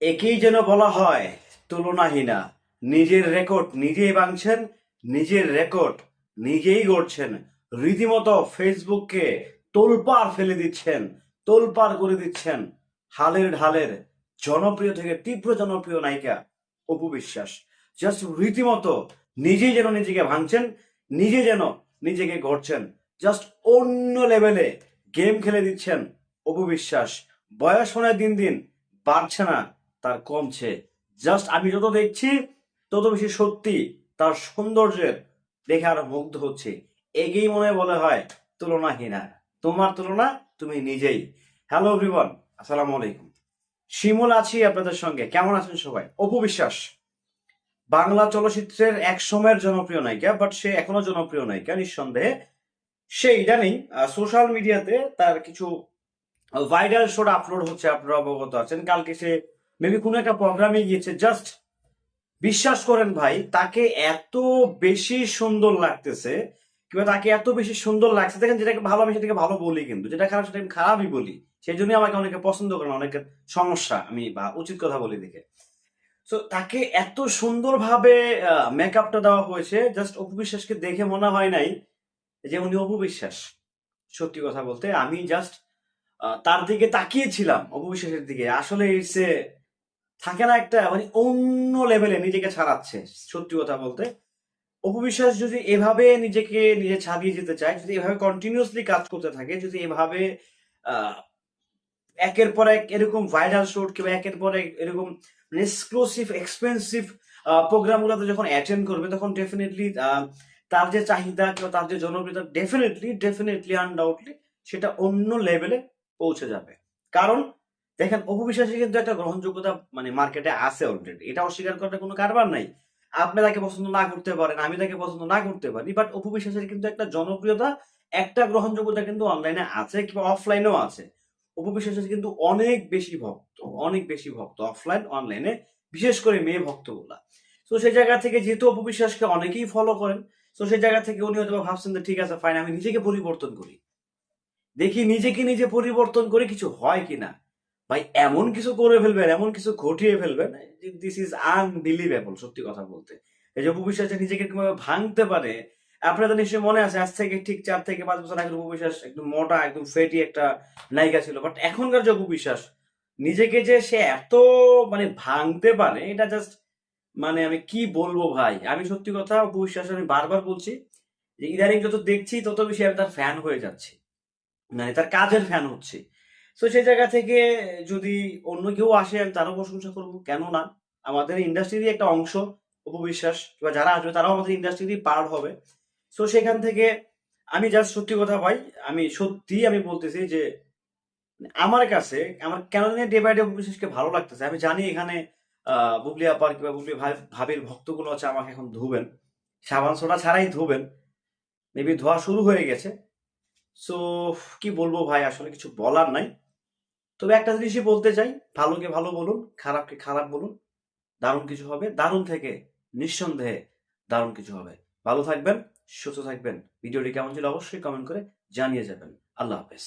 একেই যেন বলা হয় তুলনাহীনা। নিজের রেকর্ড নিজেই ভাঙছেন, নিজের রেকর্ড নিজেই গড়ছেন। রীতিমতো ফেসবুককে তোলপাড় ফেলে দিচ্ছেন, তোলপাড় করে দিচ্ছেন হালের ঢালের জনপ্রিয় থেকে তীব্র জনপ্রিয় নায়িকা অপু বিশ্বাস। জাস্ট রীতিমতো নিজেই যেন নিজেকে ভাঙছেন, নিজে যেন নিজেকে গড়ছেন। জাস্ট অন্য লেভেলে গেম খেলে দিচ্ছেন অপু বিশ্বাস। বয়স মনে দিন দিন বাড়ছে না। তার কমছে। জাস্ট আমি যত দেখছি, তত বেশি সত্যি তার সৌন্দর্যের দেখে মুগ্ধ হচ্ছে। এগেই মনে বলে হয়, তুলনাহীনা তোমার তুলনা তুমি নিজেই। হ্যালো এভরিওয়ান আসসালামু আলাইকুম। শিমুল আছি আপনাদের সঙ্গে। কেমন আছেন সবাই? অপু বিশ্বাস। বাংলা চলচ্চিত্রের এক সময়ের জনপ্রিয় নায়িকা বাট সে এখনও জনপ্রিয় নায়িকা, নিঃসন্দেহে। সে ইদানিং সোশ্যাল মিডিয়াতে তার কিছু ভাইরাল শোট আপলোড হচ্ছে, আপনারা অবগত আছেন। কালকে সে মেবি কোনো একটা প্রোগ্রামে গিয়েছে। জাস্ট বিশ্বাস করেন ভাই, তাকে এত বেশি সুন্দর লাগতেছে, কিংবা তাকে এত বেশি সুন্দর লাগছে। দেখেন যেটাকে ভালো, আমি সেটাকে ভালো বলি কিন্তু। যেটা খারাপ সেটা আমি খারাপই বলি। সেই জন্যই আমাকে অনেকে পছন্দ করেন অনেকের সমস্যা, আমি বা উচিত কথা বলি দেখে। তো তাকে এত সুন্দরভাবে মেকআপটা দেওয়া হয়েছে। জাস্ট অপু বিশ্বাসকে দেখে মনে হয় নাই যে উনি অপু বিশ্বাস। সত্যি কথা বলতে, আমি জাস্ট তার দিকে তাকিয়েছিলাম অপু বিশ্বাসের দিকে। আসলে সে থাকে না একটা মানে অন্য লেভেলে নিজেকে ছাড়াচ্ছে, সত্যি কথা বলতে। অপবিশ্বাস যদি এভাবে নিজেকে নিজে ছাড়িয়ে যেতে চায়, যদি এভাবে কন্টিনিউসলি কাজ করতে থাকে, যদি এভাবে একের পর এক এরকম ভাইরাল শুট কিংবা একের পর এক এরকম এক্সক্লুসিভ এক্সপেন্সিভ প্রোগ্রামগুলোতে যখন অ্যাটেন্ড করবে, তখন ডেফিনেটলি তার যে চাহিদা কিংবা তার যে জনপ্রিয়তা ডেফিনেটলি ডেফিনেটলি আনডাউটলি সেটা অন্য লেভেলে পৌঁছে যাবে। কারণ দেখেন অপু বিশ্বাসের কিন্তু একটা গ্রহণযোগ্যতা মানে মার্কেটে আছে অলরেডি এটা অস্বীকার করার কোনো কারবার নাই। আপনি তাকে পছন্দ না করতে পারেন, আমি তাকে পছন্দ না করতে পারি বাট অপু বিশ্বাসের কিন্তু একটা জনপ্রিয়তা, একটা গ্রহণযোগ্যতা কিন্তু অনলাইনে আছে কিংবা অফলাইনেও আছে। অপু বিশ্বাসের কিন্তু অনেক বেশি ভক্ত, অনেক বেশি ভক্ত অফলাইন অনলাইনে বিশেষ করে মেয়ে ভক্তগুলা। তো সেই জায়গা থেকে যেহেতু অপু বিশ্বাসকে অনেকেই ফলো করেন, তো সেই জায়গা থেকে উনি হয়তো ভাবছেন যে, ঠিক আছে ফাইন আমি নিজেকে পরিবর্তন করি। দেখি নিজেকে নিজে পরিবর্তন করে কিছু হয় কিনা। ভাই, এমন কিছু করে ফেলবেন, এমন কিছু ঘটিয়ে ফেলবেন দিস ইজ আনবিলিভেবল সত্যি কথা বলতে। এই যে অপু বিশ্বাস যে নিজেকে কীভাবে ভাঙতে পারে, আপনাদের নিশ্চয়ই মনে আছে, আজ থেকে ঠিক চার থেকে পাঁচ বছর আগে বিশ্বাস একদম মোটা, একদম ফেটি একটা নায়িকা ছিল। বাট এখনকার যে বিশ্বাস নিজেকে যে সে এত মানে ভাঙতে পারে, এটা জাস্ট মানে আমি কি বলব ভাই? আমি সত্যি কথা বিশ্বাস আমি বারবার বলছি যে, ইদানিং যত দেখছি, তত বেশি আমি তার ফ্যান হয়ে যাচ্ছি। মানে তার কাজের ফ্যান হচ্ছে। তো সেই জায়গা থেকে যদি অন্য কেউ আসে, আমি তারও প্রশংসা করব। কেন না আমাদের ইন্ডাস্ট্রিরই একটা অংশ, উপবিশ্বাস কিংবা যারা আসবে, তারাও আমাদের ইন্ডাস্ট্রিরই পার্ট হবে। তো সেখান থেকে আমি জাস্ট সত্যি কথা ভাই, আমি সত্যি আমি বলতেছি যে, আমার কাছে, আমার কেন জানি ডে বাই ডে উপবিশ্বাসকে ভালো লাগতেছে। আমি জানি এখানে বুবলি আপার কিংবা বুবলি ভাই, ভাবির ভক্তগুলো আছে আমাকে এখন ধুবেন। সাবান সোডা ছাড়াই ধুবেন। মেবি ধোয়া শুরু হয়ে গেছে। সো কি বলব ভাই? আসলে কিছু বলার নাই। তবে একটা জিনিসই বলতে চাই, ভালোকে ভালো বলুন, খারাপকে খারাপ বলুন, দারুণ কিছু হবে। দারুণ থেকে নিঃসন্দেহে দারুণ কিছু হবে। ভালো থাকবেন, সুস্থ থাকবেন। ভিডিওটি কেমন ছিল অবশ্যই কমেন্ট করে জানিয়ে যাবেন। আল্লাহ হাফেজ।